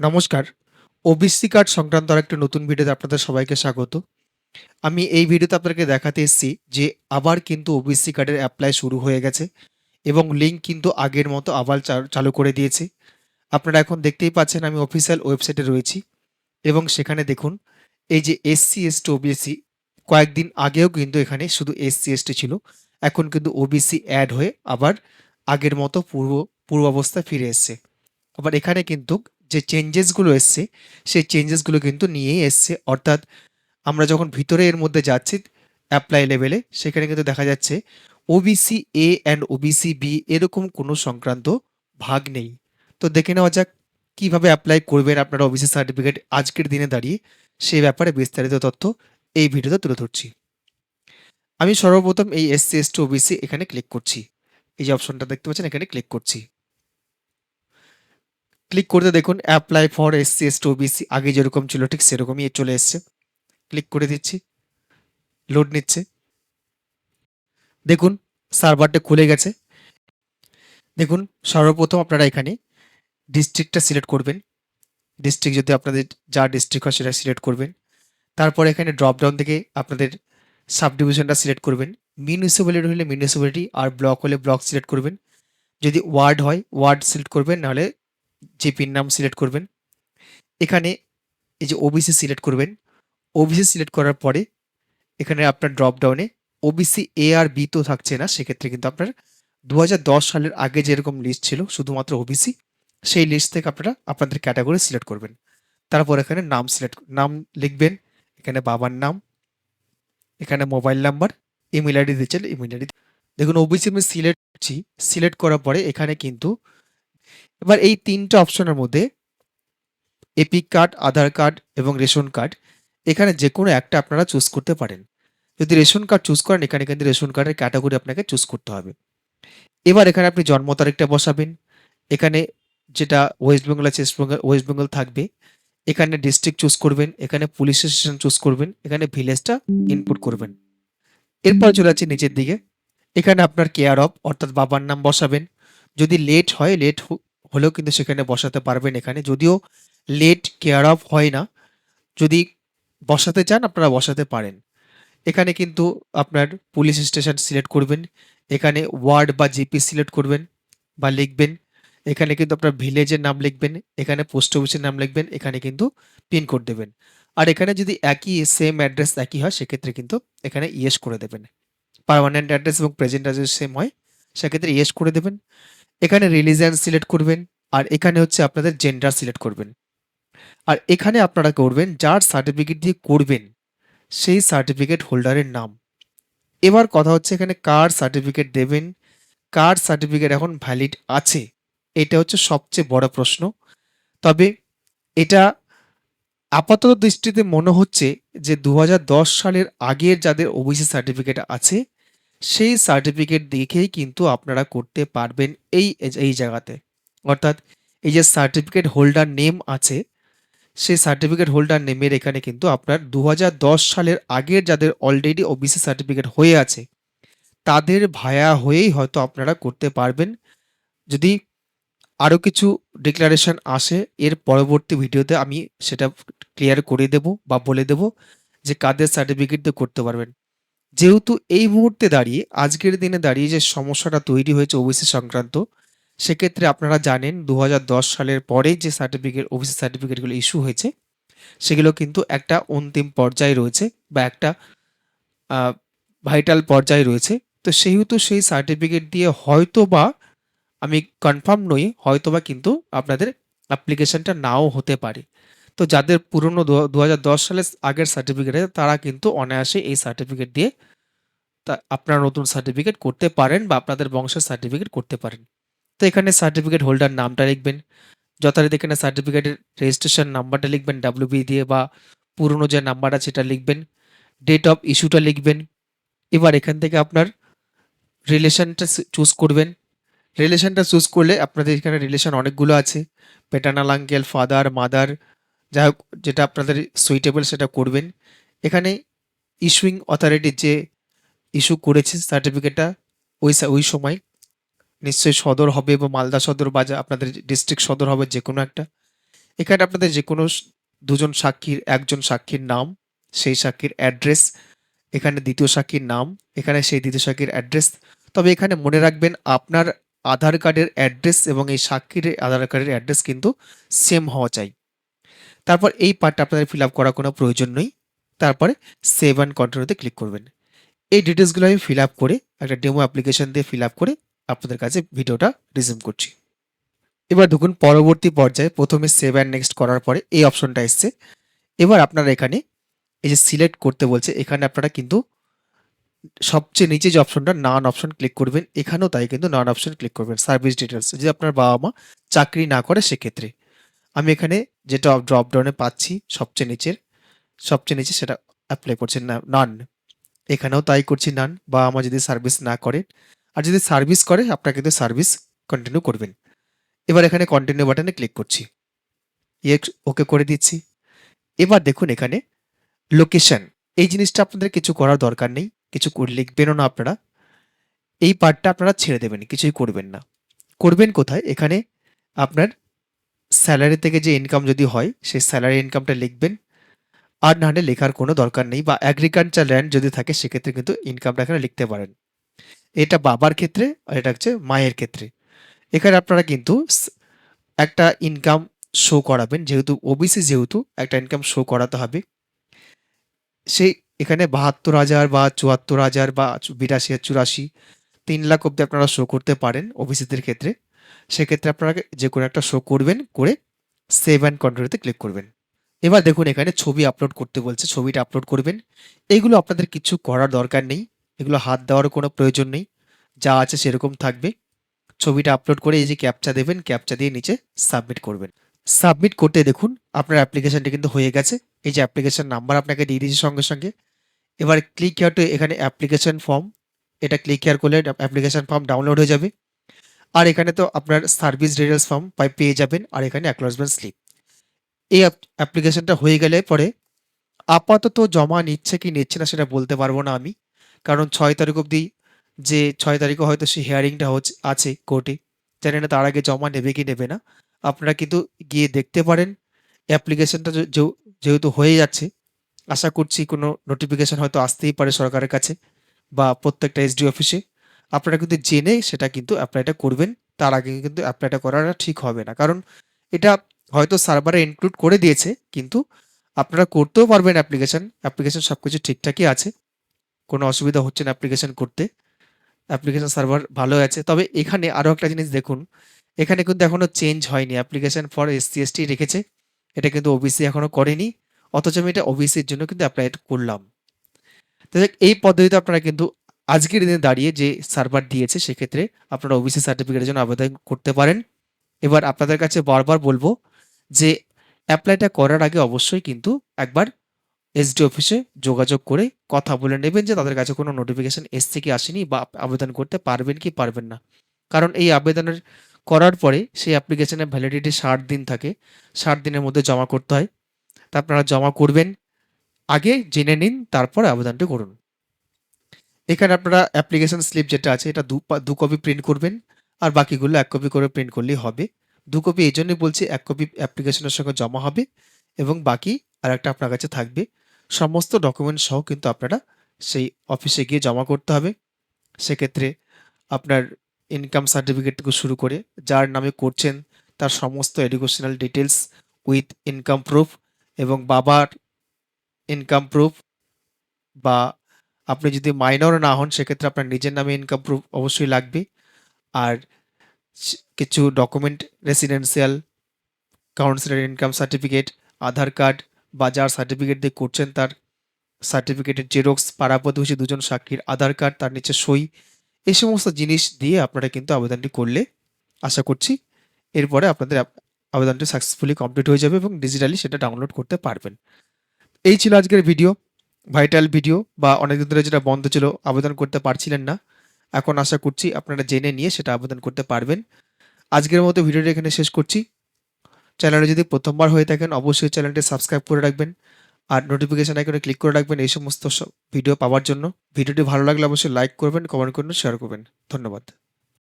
নমস্কার। OBC card সংক্রান্ত আরেকটা নতুন ভিডিওতে আপনাদের সবাইকে স্বাগত। আমি এই ভিডিওতে আপনাদেরকে দেখাতে এসেছি যে আবার কিন্তু ওবিসি কার্ডের অ্যাপ্লাই শুরু হয়ে গেছে এবং লিঙ্ক কিন্তু আগের মতো আবার চালু করে দিয়েছে। আপনারা এখন দেখতেই পাচ্ছেন আমি অফিসিয়াল ওয়েবসাইটে রয়েছি এবং সেখানে দেখুন, এই যে এসসি এসটি ওবিসি কয়েকদিন আগেও কিন্তু এখানে শুধু এসসি এসটি ছিল। এখন কিন্তু ওবিসি অ্যাড হয়ে আবার আগের মতো পূর্ব পূর্বাবস্থায় ফিরে এসছে। আবার এখানে কিন্তু যে চেঞ্জেসগুলো এসছে, সেই চেঞ্জেসগুলো কিন্তু নিয়েই এসছে। অর্থাৎ আমরা যখন ভিতরে এর মধ্যে যাচ্ছি অ্যাপ্লাই লেভেলে সেখানে কিন্তু দেখা যাচ্ছে OBC A and OBC B এরকম কোনো সংক্রান্ত ভাগ নেই। তো দেখে নেওয়া যাক কীভাবে অ্যাপ্লাই করবেন আপনারা ওবিসি সার্টিফিকেট আজকের দিনে দাঁড়িয়ে সেই ব্যাপারে বিস্তারিত তথ্য এই ভিডিওতে তুলে ধরছি। আমি সর্বপ্রথম এই এসসি এসটি ওবিসি এখানে ক্লিক করছি। এই যে অপশনটা দেখতে পাচ্ছেন, এখানে ক্লিক করছি। ক্লিক করতে দেখুন apply for S SC ST OBC আগে যেরকম ছিল ঠিক সেরকমই চলে এসছে। ক্লিক করে দিচ্ছি লোড নিচ্ছে। দেখুন সার্ভারটা খুলে গেছে। দেখুন, সর্বপ্রথম আপনারা এখানে ডিস্ট্রিক্টটা সিলেক্ট করবেন। ডিস্ট্রিক্ট যদি আপনাদের যা ডিস্ট্রিক্ট হয় সেটা সিলেক্ট করবেন। তারপর এখানে ড্রপডাউন থেকে আপনাদের সাব ডিভিশনটা সিলেক্ট করবেন। মিউনিসিপ্যালিটি হলে মিউনিসিপ্যালিটি আর ব্লক হলে ব্লক সিলেক্ট করবেন। যদি ওয়ার্ড হয় ওয়ার্ড সিলেক্ট করবেন, নাহলে জিপির নাম সিলেক্ট করবেন, এখানে এই যে ওবিসি সিলেক্ট করবেন ওবিসি সিলেক্ট করার পরে এখানে আপনার ড্রপডাউনে ওবিসি এ আর বি তো থাকছে না, সেক্ষেত্রে কিন্তু আপনার দু হাজার দশ সালের আগে যেরকম লিস্ট ছিল, শুধুমাত্র ওবিসি সেই লিস্ট থেকে আপনারা আপনাদের ক্যাটাগরি সিলেক্ট করবেন। তারপর এখানে নাম সিলেক্ট নাম লিখবেন, এখানে বাবার নাম, এখানে মোবাইল নাম্বার ইমেল আইডি দিচ্ছেন ইমেল আইডি দেখুন ওবিসি আমি সিলেক্ট করছি সিলেক্ট করার পরে এখানে কিন্তু এবার এই তিনটা অপশনের মধ্যে এপিক কার্ড, আধার কার্ড এবং রেশন কার্ড, এখানে যে কোনো একটা আপনারা চুজ করতে পারেন। যদি রেশন কার্ড চুজ করেন, এখানে কিন্তু রেশন কার্ডের ক্যাটাগরি আপনাকে চুজ করতে হবে। এবার এখানে আপনি জন্ম তারিখটা বসাবেন। এখানে যেটা ওয়েস্ট বেঙ্গল আছে ওয়েস্ট বেঙ্গল থাকবে। এখানে ডিস্ট্রিক্ট চুজ করবেন, এখানে পুলিশ স্টেশন চুজ করবেন, এখানে ভিলেজটা ইনপুট করবেন। এরপর চলে যাচ্ছে নিচের দিকে। এখানে আপনার কেয়ার অফ অর্থাৎ বাবার নাম বসাবেন। যদি লেট হয় লেট হলেও কিন্তু সেখানে বসাতে পারবেন এখানে। যদিও লেট কেয়ার অফ হয় না, যদি বসাতে চান আপনারা বসাতে পারেন। এখানে কিন্তু আপনার পুলিশ স্টেশন সিলেক্ট করবেন, এখানে ওয়ার্ড বা জিপি সিলেক্ট করবেন বা লিখবেন, এখানে কিন্তু আপনার ভিলেজের নাম লিখবেন, এখানে পোস্ট অফিসের নাম লিখবেন, এখানে কিন্তু পিনকোড দেবেন। আর এখানে যদি একই সেম অ্যাড্রেস একই হয়, সেক্ষেত্রে কিন্তু এখানে ইয়েস করে দেবেন। পারমানেন্ট অ্যাড্রেস এবং প্রেজেন্ট অ্যাড্রেস সেম হয়, সেক্ষেত্রে ইয়েস করে দেবেন। এখানে রিলিজিয়ান সিলেক্ট করবেন, আর এখানে হচ্ছে আপনাদের জেন্ডার সিলেক্ট করবেন। আর এখানে আপনারা করবেন, যার সার্টিফিকেট দিয়ে করবেন, সেই সার্টিফিকেট হোল্ডারের নাম। এবার কথা হচ্ছে এখানে কার সার্টিফিকেট দেবেন, কার সার্টিফিকেট এখন ভ্যালিড আছে, এটা হচ্ছে সবচেয়ে বড় প্রশ্ন। তবে এটা আপাতত দৃষ্টিতে মনে হচ্ছে যে দু হাজার দশ সালের আগের যাদের ওবিসি সার্টিফিকেট আছে সেই সার্টিফিকেট দেখেই কিন্তু আপনারা করতে পারবেন এই এই জায়গাতে। অর্থাৎ এই যে সার্টিফিকেট হোল্ডার নেম আছে, সেই সার্টিফিকেট হোল্ডার নেমের এখানে কিন্তু আপনার দু হাজার দশ সালের আগের যাদের অলরেডি ওবিসি সার্টিফিকেট হয়ে আছে, তাদের ভায়া হয়েই হয়তো আপনারা করতে পারবেন। যদি আরও কিছু ডিক্লারেশন আসে, এর পরবর্তী ভিডিওতে আমি সেটা ক্লিয়ার করে দেব বা বলে দেব যে কাদের সার্টিফিকেট দিয়ে করতে পারবেন। যেহেতু এই মুহূর্তে দাঁড়িয়ে, আজকের দিনে দাঁড়িয়ে যে সমস্যাটা তৈরি হয়েছে ওবিসি সংক্রান্ত, সেক্ষেত্রে আপনারা জানেন দু হাজার দশ সালের পরে যে সার্টিফিকেট ওবিসি সার্টিফিকেটগুলো ইস্যু হয়েছে, সেগুলো কিন্তু একটা অন্তিম পর্যায়ে রয়েছে বা একটা ভাইটাল পর্যায়ে রয়েছে। তো সেহেতু সেই সার্টিফিকেট দিয়ে হয়তো বা আমি কনফার্ম নই হয়তো বা কিন্তু আপনাদের অ্যাপ্লিকেশনটা নাও হতে পারে। তো যাদের পুরনো দু সালের আগের সার্টিফিকেট আছে, তারা কিন্তু অনায়াসে এই সার্টিফিকেট দিয়ে তা, আপনারা নতুন সার্টিফিকেট করতে পারেন বা আপনাদের বংশের সার্টিফিকেট করতে পারেন। তো এখানে সার্টিফিকেট হোল্ডার নামটা লিখবেন, যথারীতি এখানে সার্টিফিকেটের রেজিস্ট্রেশন নাম্বারটা লিখবেন ডাব্লিউবি দিয়ে বা পুরনো যে নাম্বার আছে সেটা লিখবেন ডেট অফ ইস্যুটা লিখবেন, এবার এখান থেকে আপনার রিলেশনটা চুজ করবেন। রিলেশনটা চুজ করলে আপনাদের এখানে রিলেশন অনেকগুলো আছে পেটার্নাল আঙ্কেল ফাদার মাদার যাই হোক, যেটা আপনাদের সুইটেবল সেটা করবেন। এখানে ইস্যুইং অথরিটি যে ইস্যু করেছে সার্টিফিকেটটা ওই ওই সময় নিশ্চয়ই সদর হবে বা মালদা সদর বা আপনাদের ডিস্ট্রিক্ট সদর হবে যে কোনো একটা। এখানে আপনাদের যে কোনো দুজন সাক্ষীর, একজন সাক্ষীর নাম, সেই সাক্ষীর অ্যাড্রেস এখানে দ্বিতীয় সাক্ষীর নাম, এখানে সেই দ্বিতীয় সাক্ষীর অ্যাড্রেস তবে এখানে মনে রাখবেন, আপনার আধার কার্ডের অ্যাড্রেস এবং এই সাক্ষীর আধার কার্ডের অ্যাড্রেস কিন্তু সেম হওয়া চাই। তারপর এই পার্টটা আপনাদের ফিল আপ করার কোনো প্রয়োজন নেই। তারপরে সেভ অ্যান্ড কন্টিনিউতে ক্লিক করবেন। এই ডিটেলসগুলো আমি ফিল আপ করে একটা ডেমো অ্যাপ্লিকেশন দিয়ে ফিল আপ করে আপনাদের কাছে ভিডিওটা রিজিউম করছি। এবার দেখুন, পরবর্তী পর্যায়ে প্রথমে সেভ অ্যান্ড নেক্সট করার পরে এই অপশনটা এসছে। এবার আপনারা এখানে এই যে সিলেক্ট করতে বলছে, এখানে আপনারা কিন্তু সবচেয়ে নিচে যে অপশনটা নান অপশন ক্লিক করবেন। এখানেও তাই কিন্তু নান অপশন ক্লিক করবেন। সার্ভিস ডিটেলস যদি আপনার বাবা মা চাকরি না করে, সেক্ষেত্রে। আমি এখানে যেটা ড্রপ ডাউনে পাচ্ছি, সবচেয়ে নিচের, সবচেয়ে নিচে সেটা অ্যাপ্লাই করছি না নান এখানেও তাই করছি নান বা আমার যদি সার্ভিস না করে, আর যদি সার্ভিস করে, আপনারা কিন্তু সার্ভিস কন্টিনিউ করবেন। এবার এখানে কন্টিনিউ বাটনে ক্লিক করছি। ইয়ে ওকে করে দিচ্ছি। এবার দেখুন এখানে লোকেশন এই জিনিসটা আপনাদের কিছু করার দরকার নেই, কিছু লিখবেনও না আপনারা। এই পার্টটা আপনারা ছেড়ে দেবেন, কিছুই করবেন না। করবেন কোথায়? এখানে আপনার স্যালারি থেকে যে ইনকাম যদি হয়, সেই স্যালারি ইনকামটা লিখবেন। আর না হলে লেখার কোনো দরকার নেই বা অ্যাগ্রিকালচার ল্যান্ড যদি থাকে, সেক্ষেত্রে কিন্তু ইনকামটা এখানে লিখতে পারেন। এটা বাবার ক্ষেত্রে আর এটা হচ্ছে মায়ের ক্ষেত্রে। এখানে আপনারা কিন্তু একটা ইনকাম শো করাবেন, যেহেতু ওবিসি যেহেতু একটা ইনকাম শো করাতে হবে। সেই এখানে বাহাত্তর হাজার বা চুয়াত্তর হাজার বা বিরাশি চুরাশি, তিন লাখ অব্দি আপনারা শো করতে পারেন ওবিসিদের ক্ষেত্রে। সেক্ষেত্রে আপনারা যে কোনো একটা শো করবেন, করে সেভ অ্যান্ড কন্টিনিউতে ক্লিক করবেন। এবার দেখুন এখানে ছবি আপলোড করতে বলছে, ছবিটা আপলোড করবেন। এইগুলো আপনাদের কিছু করার দরকার নেই, এগুলো হাত দেওয়ার কোনো প্রয়োজন নেই, যা আছে সেরকম থাকবে। ছবিটা আপলোড করে এই যে ক্যাপচা দেবেন ক্যাপচা দিয়ে নিচে সাবমিট করবেন। সাবমিট করতে দেখুন, আপনার অ্যাপ্লিকেশনটি কিন্তু হয়ে গেছে। এই যে অ্যাপ্লিকেশান নাম্বার আপনাকে দিয়ে দিয়েছে সঙ্গে সঙ্গে। এবার ক্লিক হেয়ার টু এখানে অ্যাপ্লিকেশন ফর্ম এটা ক্লিক হেয়ার করলে অ্যাপ্লিকেশান ফর্ম ডাউনলোড হয়ে যাবে। আর এখানে তো আপনার সার্ভিস ডিটেলস ফর্ম পাই পেয়ে যাবেন, আর এখানে অ্যাকনোলেজমেন্ট স্লিপ এই অ্যাপ্লিকেশনটা হয়ে গেলে পরে আপাতত জমা নিচ্ছে কি নিচ্ছে না সেটা বলতে পারব না আমি। কারণ ছয় তারিখ অবধি যে ছয় তারিখে হয়তো সেই হিয়ারিংটা হচ্ছে আছে কোর্টে। জানি না তার আগে জমা নেবে কি নেবে না। আপনারা কিন্তু গিয়ে দেখতে পারেন অ্যাপ্লিকেশনটা যেহেতু হয়ে যাচ্ছে, আশা করছি কোনো নোটিফিকেশন হয়তো আসতেই পারে সরকারের কাছে বা প্রত্যেকটা এসডি অফিসে আপনারা কিন্তু জেনে সেটা কিন্তু অ্যাপ্লাইটা করবেন, তার আগে কিন্তু অ্যাপ্লাইটা করাটা ঠিক হবে না। কারণ এটা হয়তো সার্ভারে ইনক্লুড করে দিয়েছে, কিন্তু আপনারা করতেও পারবেন অ্যাপ্লিকেশন অ্যাপ্লিকেশান সব কিছু ঠিকঠাকই আছে, কোনো অসুবিধা হচ্ছে না অ্যাপ্লিকেশন করতে অ্যাপ্লিকেশন সার্ভার ভালো আছে। তবে এখানে আরও একটা জিনিস দেখুন, এখানে কিন্তু এখনও চেঞ্জ হয়নি অ্যাপ্লিকেশান ফর এসসি এসটি রেখেছে, এটা কিন্তু ওবিসি এখনও করেনি, অথচ আমি এটা ওবিসির জন্য কিন্তু অ্যাপ্লাই করলাম। তো এই পদ্ধতিতে আপনারা কিন্তু আজকের দিনে দাঁড়িয়ে যে সার্ভার দিয়েছে, সেক্ষেত্রে আপনারা ওবিসি সার্টিফিকেটের জন্য আবেদন করতে পারেন। এবার আপনাদের কাছে বারবার বলব যে অ্যাপ্লাইটা করার আগে অবশ্যই কিন্তু একবার এসডি অফিসে যোগাযোগ করে কথা বলে নেবেন যে তাদের কাছে কোনো নোটিফিকেশান এসছে কি আসেনি বা আবেদন করতে পারবেন কি পারবেন না। কারণ এই আবেদনের করার পরে সেই অ্যাপ্লিকেশনের ভ্যালিডিটি ষাট দিন থাকে। ষাট দিনের মধ্যে জমা করতে হয়। তা আপনারা জমা করবেন। আগে জেনে নিন, তারপর আবেদনটি করুন। এখানে আপনারা অ্যাপ্লিকেশন স্লিপ যেটা আছে, এটা দু দু কপি প্রিন্ট করবেন, আর বাকিগুলো এক কপি করে প্রিন্ট করলেই হবে। দু কপি এই জন্যই বলছি, এক কপি অ্যাপ্লিকেশনের সঙ্গে জমা হবে, এবং বাকি আর একটা আপনার কাছে থাকবে। সমস্ত ডকুমেন্ট সহ কিন্তু আপনারা সেই অফিসে গিয়ে জমা করতে হবে। সেক্ষেত্রে আপনার ইনকাম সার্টিফিকেট থেকে শুরু করে যার নামে করছেন, তার সমস্ত educational details with income proof এবং বাবার ইনকাম প্রুফ বা আপনি যদি মাইনর না হন, সেক্ষেত্রে আপনার নিজের নামে ইনকাম প্রুফ অবশ্যই লাগবে। আর কিছু ডকুমেন্ট রেসিডেন্সিয়াল কাউন্সিলের ইনকাম সার্টিফিকেট আধার কার্ড বা যার সার্টিফিকেট দিয়ে করছেন তার সার্টিফিকেটের জেরক্স পাড়া প্রতিবেশী দুজন সাক্ষীর আধার কার্ড তার নিচে সই। এই সমস্ত জিনিস দিয়ে আপনারা কিন্তু আবেদনটি করলে আশা করছি এরপরে আপনাদের আব- আবেদনটি সাকসেসফুলি কমপ্লিট হয়ে যাবে এবং ডিজিটালি সেটা ডাউনলোড করতে পারবেন। এই ছিল আজকের ভিডিও ভাইটাল ভিডিও বা অনেকদিন ধরে যেটা বন্ধ ছিল, আবেদন করতে পারছিলেন না। এখন আশা করছি আপনারা জেনে নিয়ে সেটা আবেদন করতে পারবেন। আজকের মতো ভিডিওটি এখানে শেষ করছি। চ্যানেলে যদি প্রথমবার হয়ে থাকেন, অবশ্যই চ্যানেলটি সাবস্ক্রাইব করে রাখবেন আর নোটিফিকেশন আইকনে ক্লিক করে রাখবেন এই সমস্ত ভিডিও পাওয়ার জন্য। ভিডিওটি ভালো লাগলে অবশ্যই লাইক করবেন কমেন্ট করবেন শেয়ার করবেন। ধন্যবাদ।